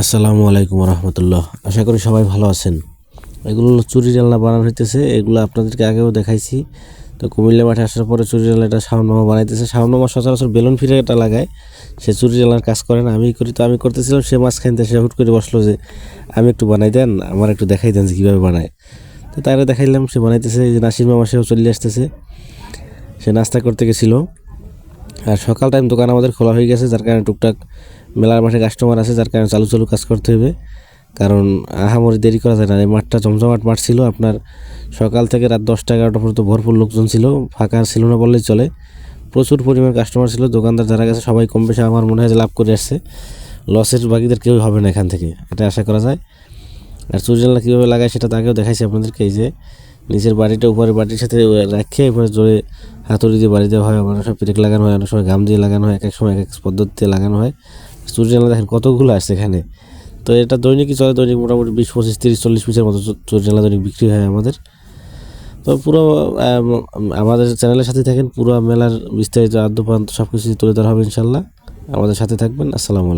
আসসালামু আলাইকুম রহমতুল্লাহ। আশা করি সবাই ভালো আছেন। এগুলো চুরি জানলা বানানো হইতেছে, এগুলো আপনাদেরকে আগেও দেখাইছি। তো কুমিল্লা মাঠে আসার পরে চুরি জানলাটা শাওন মামা বানাইতেছে। শাওন মামা সচরাচর বেলুন ফিরে এটা লাগায়, সে চুরি জানলার কাজ করে না। আমি করি তো, আমি করতেছিলাম, সে মাঝখানতে সে হুট করে বসল যে, আমি একটু বানাই দেন, আমার একটু দেখাই দেন যে কীভাবে বানায়। তো তারা দেখাইলাম, সে বানাইতেছে যে নাসির মামা সেও চলে আসতেছে। সে নাস্তা করতে গেছিল। আর সকাল টাইম দোকান আমাদের খোলা হয়ে গেছে, যার কারণে টুকটাক মেলার মাঠে কাস্টমার আছে, যার কারণে চালু চালু কাজ করতে হবে। কারণ আহামরি দেরি করা যায় না। এই মাঠটা জমজমাট মাঠ ছিল, আপনার সকাল থেকে রাত দশটা এগারোটা পর্যন্ত ভরপুর লোকজন ছিল, ফাঁকা ছিল না বললেই চলে। প্রচুর পরিমাণ কাস্টমার ছিল, দোকানদার যারা গেছে, সবাই কম বেশি আমার মনে হয় যে লাভ করে আসছে। লসের বাকিদের কেউ হবে না এখান থেকে, এটা আশা করা যায়। আর চুরিজানলা কীভাবে লাগায় সেটা তাকেও দেখাইছি আপনাদেরকে, এই যে নিচের বাড়িটা, উপরের বাড়ির সাথে রাখে এবার জোরে হাতুড়ি দিয়ে বাড়ি দেওয়া হয়, অনেক সময় পেরেক লাগানো হয়, অনেক সময় গাম দিয়ে লাগানো হয়, এক এক সময় এক এক পদ্ধতিতে লাগানো হয়। চুরি জানালা দেখেন কতগুলো আসছে এখানে। তো এটা দৈনিকই চলে? দৈনিক মোটামুটি বিশ, পঁচিশ, তিরিশ, চল্লিশ পিসের মতো চুরি জানালা দৈনিক বিক্রি হয় আমাদের। তো পুরো আমাদের চ্যানেলের সাথে থাকেন, পুরো মেলার বিস্তারিত আদ্যপ্রান্ত সব কিছু তুলে ধরা হবে ইনশাল্লাহ আমাদের সাথে থাকবেন, আসসালামু আলাইকুম।